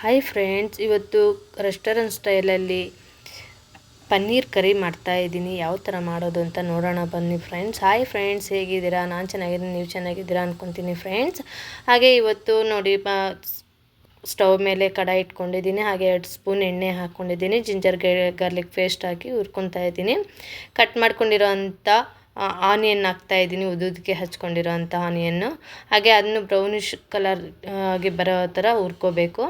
Hi friends ಇವತ್ತು restaurant ಸ್ಟೈಲಲ್ಲಿ ಪನ್ನೀರ್ ಕರಿ ಮಾಡ್ತಾ ಇದ್ದೀನಿ. ಯಾವ ಥರ ಮಾಡೋದು ಅಂತ ನೋಡೋಣ. ಬನ್ನಿ ಫ್ರೆಂಡ್ಸ್ ಹಾಯ್ ಫ್ರೆಂಡ್ಸ್ ಹೇಗಿದ್ದೀರಾ? ನಾನು ಚೆನ್ನಾಗಿದ್ದೀನಿ, ನೀವು ಚೆನ್ನಾಗಿದ್ದೀರಾ ಅಂದ್ಕೊತೀನಿ ಫ್ರೆಂಡ್ಸ್ ಹಾಗೆ ಇವತ್ತು ನೋಡಿ ಸ್ಟವ್ ಮೇಲೆ ಕಡಾಯಿ ಇಟ್ಕೊಂಡಿದ್ದೀನಿ. ಹಾಗೆ ಎರಡು ಸ್ಪೂನ್ ಎಣ್ಣೆ ಹಾಕ್ಕೊಂಡಿದ್ದೀನಿ ಜಿಂಜರ್ ಗಾರ್ಲಿಕ್ ಪೇಸ್ಟ್ ಹಾಕಿ ಹುರ್ಕೊತಾ ಇದ್ದೀನಿ. ಕಟ್ ಮಾಡ್ಕೊಂಡಿರೋ ಆನಿಯನ್ ಹಾಕ್ತಾ ಇದ್ದೀನಿ, ಉದುದಕ್ಕೆ ಹಚ್ಕೊಂಡಿರೋ ಅಂಥ ಆನಿಯನ್ನು. ಹಾಗೆ ಅದನ್ನು ಬ್ರೌನಿಷ್ ಕಲರ್ ಆಗಿ ಬರೋ ಥರ ಹುರ್ಕೋಬೇಕು.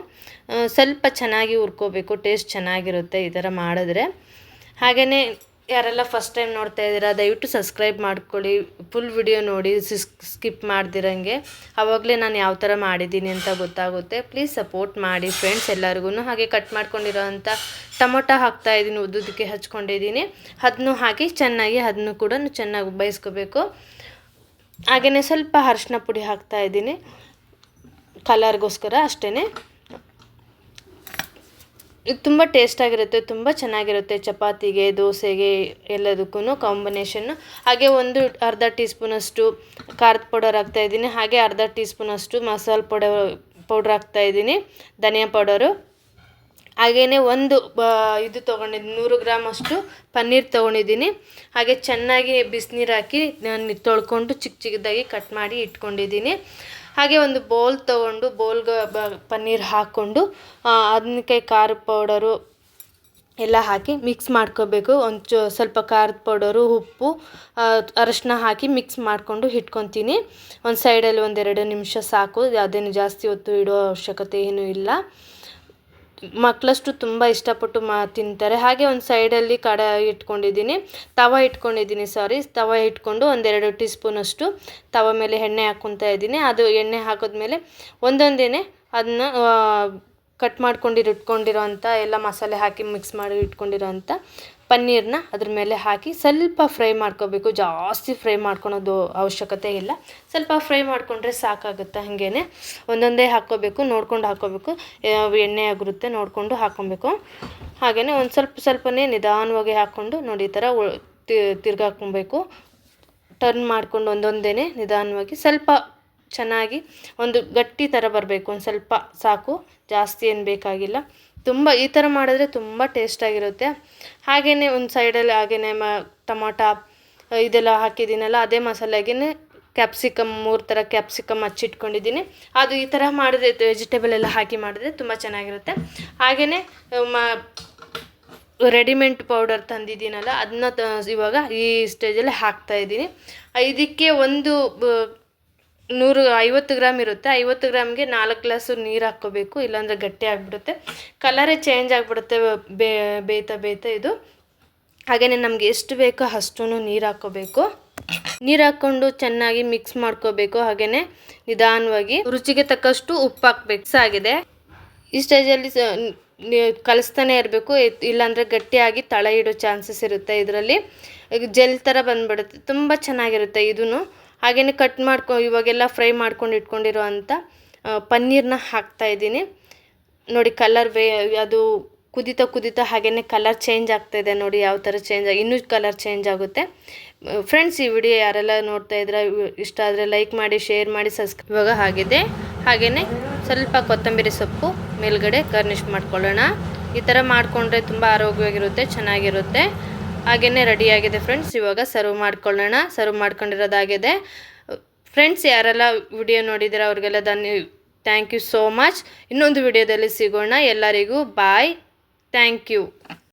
ಸ್ವಲ್ಪ ಚೆನ್ನಾಗಿ ಹುರ್ಕೋಬೇಕು ಟೇಸ್ಟ್ ಚೆನ್ನಾಗಿರುತ್ತೆ ಈ ಥರ ಮಾಡಿದ್ರೆ. ಹಾಗೆಯೇ ಯಾರೆಲ್ಲ ಫಸ್ಟ್ ಟೈಮ್ ನೋಡ್ತಾ ಇದ್ದೀರಾ, ದಯವಿಟ್ಟು ಸಬ್ಸ್ಕ್ರೈಬ್ ಮಾಡ್ಕೊಳ್ಳಿ. ಫುಲ್ ವಿಡಿಯೋ ನೋಡಿ ಸ್ಕಿಪ್ ಮಾಡ್ದಿರಂಗೆ. ಆವಾಗಲೇ ನಾನು ಯಾವ ಥರ ಮಾಡಿದ್ದೀನಿ ಅಂತ ಗೊತ್ತಾಗುತ್ತೆ. ಪ್ಲೀಸ್ ಸಪೋರ್ಟ್ ಮಾಡಿ ಫ್ರೆಂಡ್ಸ್ ಎಲ್ಲರಿಗೂ ಹಾಗೆ ಕಟ್ ಮಾಡ್ಕೊಂಡಿರೋ ಅಂಥ ಟೊಮೊಟೊ ಹಾಕ್ತಾ ಇದ್ದೀನಿ ಉದ್ದುದಕ್ಕೆ ಹಚ್ಕೊಂಡಿದ್ದೀನಿ ಅದನ್ನು ಹಾಕಿ ಚೆನ್ನಾಗಿ ಅದನ್ನು ಕೂಡ ಚೆನ್ನಾಗಿ ಬಯಸ್ಕೋಬೇಕು. ಹಾಗೆಯೇ ಸ್ವಲ್ಪ ಅರಿಶಿನ ಪುಡಿ ಹಾಕ್ತಾ ಇದ್ದೀನಿ ಕಲರ್ಗೋಸ್ಕರ ಅಷ್ಟೇ ಇದು ತುಂಬ ಟೇಸ್ಟಾಗಿರುತ್ತೆ ತುಂಬ ಚೆನ್ನಾಗಿರುತ್ತೆ ಚಪಾತಿಗೆ, ದೋಸೆಗೆ ಎಲ್ಲದಕ್ಕೂ ಕಾಂಬಿನೇಷನ್ನು ಹಾಗೆ ಒಂದು ಅರ್ಧ ಟೀ ಸ್ಪೂನಷ್ಟು ಖಾರದ ಪೌಡರ್ ಹಾಕ್ತಾಯಿದ್ದೀನಿ ಹಾಗೆ ಅರ್ಧ ಟೀ ಸ್ಪೂನಷ್ಟು ಮಸಾಲೆ ಪೌಡರ್ ಪೌಡ್ರ್ ಹಾಕ್ತಾಯಿದ್ದೀನಿ ಧನಿಯಾ ಪೌಡರು ಹಾಗೆಯೇ ಒಂದು ಇದು ತೊಗೊಂಡಿದ್ದೀನಿ, ನೂರು ಗ್ರಾಮ್ ಅಷ್ಟು ಪನ್ನೀರ್ ತೊಗೊಂಡಿದ್ದೀನಿ. ಹಾಗೆ ಚೆನ್ನಾಗಿ ಬಿಸಿನೀರು ಹಾಕಿ ನಾನು ತೊಳ್ಕೊಂಡು ಚಿಕ್ಕ ಚಿಕ್ಕದಾಗಿ ಕಟ್ ಮಾಡಿ ಇಟ್ಕೊಂಡಿದ್ದೀನಿ. ಹಾಗೆ ಒಂದು ಬೌಲ್ ತೊಗೊಂಡು ಬೌಲ್ಗೆ ಬ, ಪನ್ನೀರ್ ಹಾಕ್ಕೊಂಡು ಅದಕ್ಕೆ ಖಾರ ಪೌಡರು ಎಲ್ಲ ಹಾಕಿ ಮಿಕ್ಸ್ ಮಾಡ್ಕೋಬೇಕು. ಒಂದು ಸ್ವಲ್ಪ ಖಾರದ ಪೌಡರು, ಉಪ್ಪು ಅರಶಿನ ಹಾಕಿ ಮಿಕ್ಸ್ ಮಾಡಿಕೊಂಡು ಇಟ್ಕೊತೀನಿ. ಒಂದು ಸೈಡಲ್ಲಿ ಒಂದೆರಡು ನಿಮಿಷ ಸಾಕು. ಅದೇನು ಜಾಸ್ತಿ ಹೊತ್ತು ಇಡೋ ಅವಶ್ಯಕತೆ ಏನೂ ಇಲ್ಲ. ಮಕ್ಕಳಷ್ಟು ತುಂಬ ಇಷ್ಟಪಟ್ಟು ಮಾ ತಿಂತಾರೆ. ಹಾಗೆ ಒಂದು ಸೈಡಲ್ಲಿ ಕಡ ಇಟ್ಕೊಂಡಿದ್ದೀನಿ. ತವ ಇಟ್ಕೊಂಡಿದ್ದೀನಿ ಸಾರಿ ತವ ಇಟ್ಕೊಂಡು ಒಂದೆರಡು ಟೀ ಸ್ಪೂನಷ್ಟು ತವ ಮೇಲೆ ಎಣ್ಣೆ ಹಾಕ್ಕೊತಾ ಇದ್ದೀನಿ. ಅದು ಎಣ್ಣೆ ಹಾಕಿದ್ಮೇಲೆ ಒಂದೊಂದೇ ಅದನ್ನ ಕಟ್ ಮಾಡ್ಕೊಂಡಿರೋ ಇಟ್ಕೊಂಡಿರೋ ಅಂಥ ಎಲ್ಲ ಮಸಾಲೆ ಹಾಕಿ ಮಿಕ್ಸ್ ಮಾಡಿ ಇಟ್ಕೊಂಡಿರೋ ಅಂಥ ಪನ್ನೀರನ್ನ ಅದ್ರ ಮೇಲೆ ಹಾಕಿ ಸ್ವಲ್ಪ ಫ್ರೈ ಮಾಡ್ಕೋಬೇಕು. ಜಾಸ್ತಿ ಫ್ರೈ ಮಾಡ್ಕೊಳೋದು ಅವಶ್ಯಕತೆ ಇಲ್ಲ. ಸ್ವಲ್ಪ ಫ್ರೈ ಮಾಡಿಕೊಂಡ್ರೆ ಸಾಕಾಗುತ್ತೆ ಹಾಗೇನೆ? ಒಂದೊಂದೇ ಹಾಕ್ಕೋಬೇಕು, ನೋಡ್ಕೊಂಡು ಹಾಕ್ಕೋಬೇಕು. ಎಣ್ಣೆ ಆಗಿರುತ್ತೆ, ನೋಡಿಕೊಂಡು ಹಾಕ್ಕೊಬೇಕು. ಹಾಗೆಯೇ ಒಂದು ಸ್ವಲ್ಪ ಸ್ವಲ್ಪನೇ ನಿಧಾನವಾಗಿ ಹಾಕ್ಕೊಂಡು ನೋಡಿ ಈ ಥರ ತಿರ್ಗಾಕೊಬೇಕು ಟರ್ನ್ ಮಾಡ್ಕೊಂಡು ಒಂದೊಂದೇ ನಿಧಾನವಾಗಿ ಸ್ವಲ್ಪ ಚೆನ್ನಾಗಿ ಒಂದು ಗಟ್ಟಿ ಥರ ಬರಬೇಕು. ಒಂದು ಸ್ವಲ್ಪ ಸಾಕು. ಜಾಸ್ತಿ ಏನು ಬೇಕಾಗಿಲ್ಲ. ತುಂಬ ಈ ಥರ ಮಾಡಿದ್ರೆ ತುಂಬ ಟೇಸ್ಟಾಗಿರುತ್ತೆ ಹಾಗೆಯೇ ಒಂದು ಸೈಡಲ್ಲಿ ಹಾಗೆಯೇ ಮ, ಟೊಮೊಟ ಇದೆಲ್ಲ ಹಾಕಿದ್ದೀನಲ್ಲ, ಅದೇ ಮಸಾಲೆಗೇ ಕ್ಯಾಪ್ಸಿಕಮ್ ಮೂರು ಥರ ಕ್ಯಾಪ್ಸಿಕಮ್ ಹಚ್ಚಿಟ್ಕೊಂಡಿದ್ದೀನಿ. ಅದು ಈ ಥರ ಮಾಡಿದ್ರೆ ವೆಜಿಟೇಬಲ್ ಎಲ್ಲ ಹಾಕಿ ಮಾಡಿದ್ರೆ ತುಂಬ ಚೆನ್ನಾಗಿರುತ್ತೆ. ಹಾಗೆಯೇ ಮ ರೆಡಿಮೆಂಟ್ ಪೌಡರ್ ತಂದಿದ್ದೀನಲ್ಲ ಅದನ್ನ ಇವಾಗ ಈ ಸ್ಟೇಜಲ್ಲಿ ಹಾಕ್ತಾಯಿದ್ದೀನಿ ಇದಕ್ಕೆ ಒಂದು ನೂರು, ಐವತ್ತು ಗ್ರಾಮ್ ಇರುತ್ತೆ. ಐವತ್ತು ಗ್ರಾಮ್ಗೆ ನಾಲ್ಕು ಗ್ಲಾಸು ನೀರು ಹಾಕ್ಕೋಬೇಕು. ಇಲ್ಲಾಂದರೆ ಗಟ್ಟಿ ಆಗಿಬಿಡುತ್ತೆ. ಕಲರೇ ಚೇಂಜ್ ಆಗಿಬಿಡುತ್ತೆ ಬೇಯ್ತಾ ಬೇಯ್ತಾ ಇದು. ಹಾಗೆಯೇ ನಮಗೆ ಎಷ್ಟು ಬೇಕೋ ಅಷ್ಟೂ ನೀರು ಹಾಕ್ಕೋಬೇಕು. ನೀರು ಹಾಕ್ಕೊಂಡು ಚೆನ್ನಾಗಿ ಮಿಕ್ಸ್ ಮಾಡ್ಕೋಬೇಕು. ಹಾಗೆಯೇ ನಿಧಾನವಾಗಿ ರುಚಿಗೆ ತಕ್ಕಷ್ಟು ಉಪ್ಪು ಹಾಕ್ಬೇಕು. ಸಾಗಿದೆ ಈ ಸ್ಟೇಜಲ್ಲಿ ಕಲಿಸ್ತಾನೆ ಇರಬೇಕು. ಇಲ್ಲಾಂದರೆ ಗಟ್ಟಿಯಾಗಿ ತಳ ಇಡೋ ಚಾನ್ಸಸ್ ಇರುತ್ತೆ ಇದರಲ್ಲಿ. ಜೆಲ್ ಥರ ಬಂದ್ಬಿಡುತ್ತೆ. ತುಂಬ ಚೆನ್ನಾಗಿರುತ್ತೆ ಇದೂ ಹಾಗೆಯೇ ಕಟ್ ಮಾಡ್ಕೊ, ಇವಾಗೆಲ್ಲ ಫ್ರೈ ಮಾಡ್ಕೊಂಡು ಇಟ್ಕೊಂಡಿರೋ ಅಂಥ ಪನ್ನೀರನ್ನ ಹಾಕ್ತಾಯಿದ್ದೀನಿ ನೋಡಿ ಕಲರ್ ವೇ, ಅದು ಕುದಿತಾ ಕುದಿತಾ ಹಾಗೆಯೇ ಕಲರ್ ಚೇಂಜ್ ಆಗ್ತಾಯಿದೆ ನೋಡಿ ಯಾವ ಥರ ಚೇಂಜ್ ಆಗಿ, ಇನ್ನೂ ಕಲರ್ ಚೇಂಜ್ ಆಗುತ್ತೆ. ಫ್ರೆಂಡ್ಸ್ ಈ ವಿಡಿಯೋ ಯಾರೆಲ್ಲ ನೋಡ್ತಾ ಇದ್ರೆ ಇಷ್ಟ ಆದರೆ ಲೈಕ್ ಮಾಡಿ ಶೇರ್ ಮಾಡಿ ಸಬ್ಸ್ಕ್ರೈಬ್ ಇವಾಗ ಆಗಿದೆ. ಹಾಗೆಯೇ ಸ್ವಲ್ಪ ಕೊತ್ತಂಬರಿ ಸೊಪ್ಪು ಮೇಲ್ಗಡೆ ಗರ್ನಿಷ್ ಮಾಡ್ಕೊಳ್ಳೋಣ. ಈ ಥರ ಮಾಡಿಕೊಂಡ್ರೆ ತುಂಬ ಆರೋಗ್ಯವಾಗಿರುತ್ತೆ, ಚೆನ್ನಾಗಿರುತ್ತೆ. ಹಾಗೆಯೇ ರೆಡಿಯಾಗಿದೆ ಫ್ರೆಂಡ್ಸ್ ಇವಾಗ ಸರ್ವ್ ಮಾಡ್ಕೊಳ್ಳೋಣ. ಸರ್ವ್ ಮಾಡ್ಕೊಂಡಿರೋದಾಗಿದೆ. ಫ್ರೆಂಡ್ಸ್ ಯಾರೆಲ್ಲ ವಿಡಿಯೋ ನೋಡಿದರೆ ಅವ್ರಿಗೆಲ್ಲ ಧನ್ಯ ಥ್ಯಾಂಕ್ ಯು ಸೋ ಮಚ್ ಇನ್ನೊಂದು ವಿಡಿಯೋದಲ್ಲಿ ಸಿಗೋಣ. ಎಲ್ಲರಿಗೂ ಬಾಯ್ ಥ್ಯಾಂಕ್ ಯು